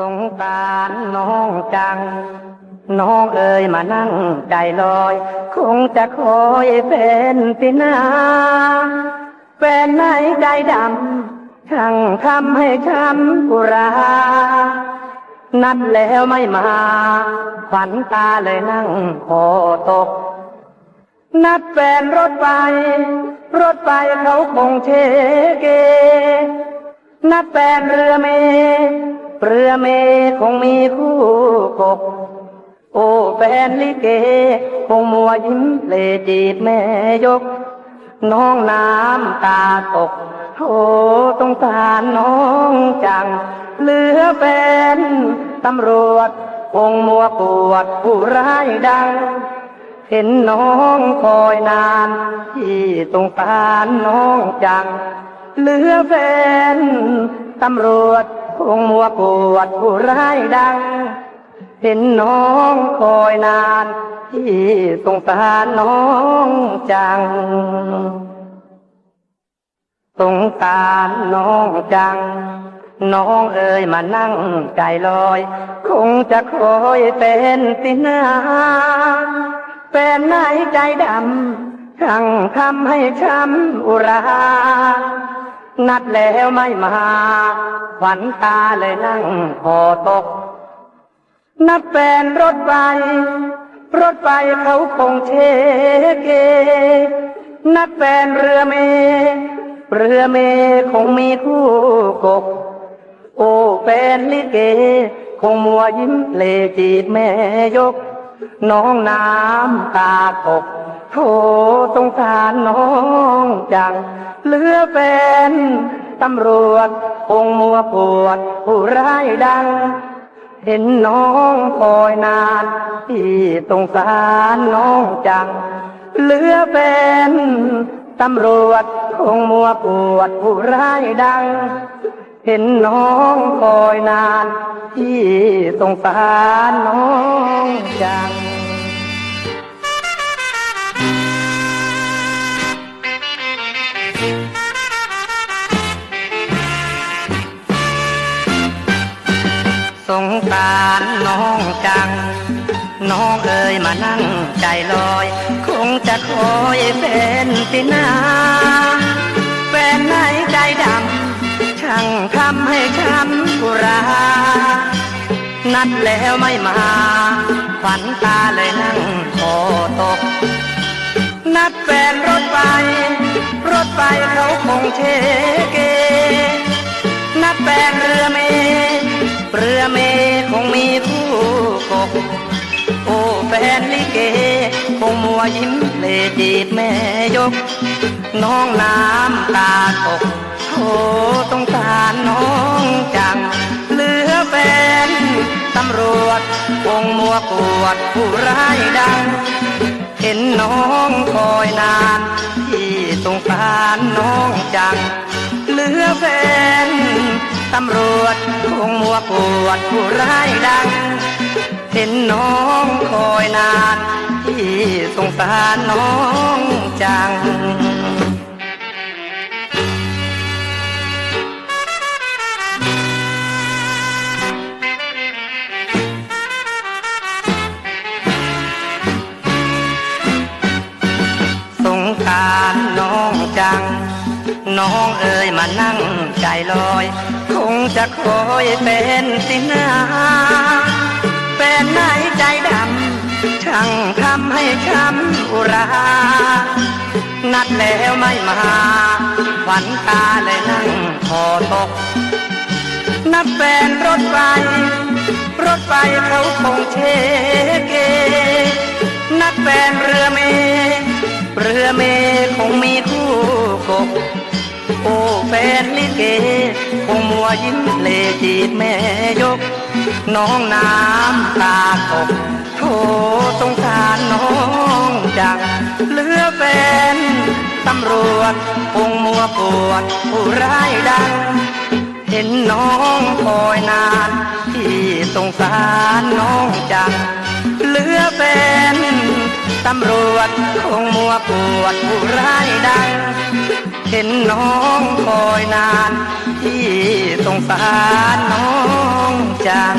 สงสารน้องจัง น้องเอ๋ยมานั่งใจลอย คงจะคอยเป็นสินาแฟนไหนใจดำช่างทำให้ช้ำกุรา นัดแล้วไม่มา ฝันตาเลยนั่งคอตก นัดแฟนรถไฟรถไฟเขาคงเชเก นัดแฟนเรือเม เรือเมคงมีคู่กบ โอ้แฟนลิเก คงมัวยิ้มเลจีบแม่ยก น้องน้ำตาตกโธต้องสารน้องจัง เหลือแฟนตำรวจ คงมัวปวดผู้ร้ายดัง เห็นน้องคอยนาน ที่ตรงสารน้องจัง เหลือแฟนตำรวจ คงมัวปวดผู้ร้ายดัง เห็นน้องคอยนาน ที่สงสารน้องจัง สงสารน้องจัง น้องเอ๋ยมานั่งใจลอย คงจะคอยเป็นสินาแฟนไหนใจดำช่งทำให้ช้ำอุรา นัดแล้วไม่มาขวัญตาเลยนั่งคอตก นับแฟนรถไฟรถไฟเขาคงเชเก นับแฟนเรือเม เรือเมคงมีคู่กบ โอ้แฟนลิเก คงมัวยิ้มเลจีบแม่ยก น้องน้ำตาตกโธสงสารน้องจังเหลือแฟนตำรวจคงมัวปวดผู้ร้ายดัง เห็นน้องคอยนานที่สงสารน้องจัง เหลือเป็นตำรวจคงมัวปวดผู้ร้ายดัง เห็นน้องคอยนาน ที่สงสารน้องจังสงสารน้องจัง น้องเอ๋ยมานั่งใจลอย คงจะคอยเป็นสินาแฟนไหนใจดำ ช่างทำให้ช้ำกุรา นัดแล้วไม่มา ฝันตาเลยนั่งคอตก นัดแฟนรถไฟรถไฟเขาคงเชเก นัดแฟนเรือเม เรือเมคงมีคู่กบโอ้แฟนลิเก คงมัวยิ้มเลจีบแม่ยก น้องน้ำตาตกโธต้ น้องจัง เหลือแฟนตำรวจคงมัวปวดผู้ร้ายดัง เห็นน้องคอยนาน ที่สงสารน้องจัง เหลือแฟนตำรวจคงมัวปวดผู้ร้ายดัง เห็นน้องคอยนาน ที่สงสารน้องจัง จัง น้องเอ๋ยมานั่งใจลอย คงจะคอยเป็นสินาแฟนไหนใจดำ ช่างทำให้ช้ำอุรา นัดแล้วไม่มาฝันตาเลยนั่งคอตก นับแฟนรถไฟ รถไฟเขาคงเชเกนักแฟนเรือเม เรือเมคงมี แฟนลิเกคงมัวยิ้มเลจีบแม่ยก น้องน้ำตาตกโธสงสารน้องจังเหลือแฟนตำรวจคงมัวปวดผู้ร้ายดัง เห็นน้องคอยนาน ที่สงสารน้องจัง ตำรวจคงมัวปวดผู้ร้ายดังเห็นน้องคอยนาน ที่สงสารน้องจัง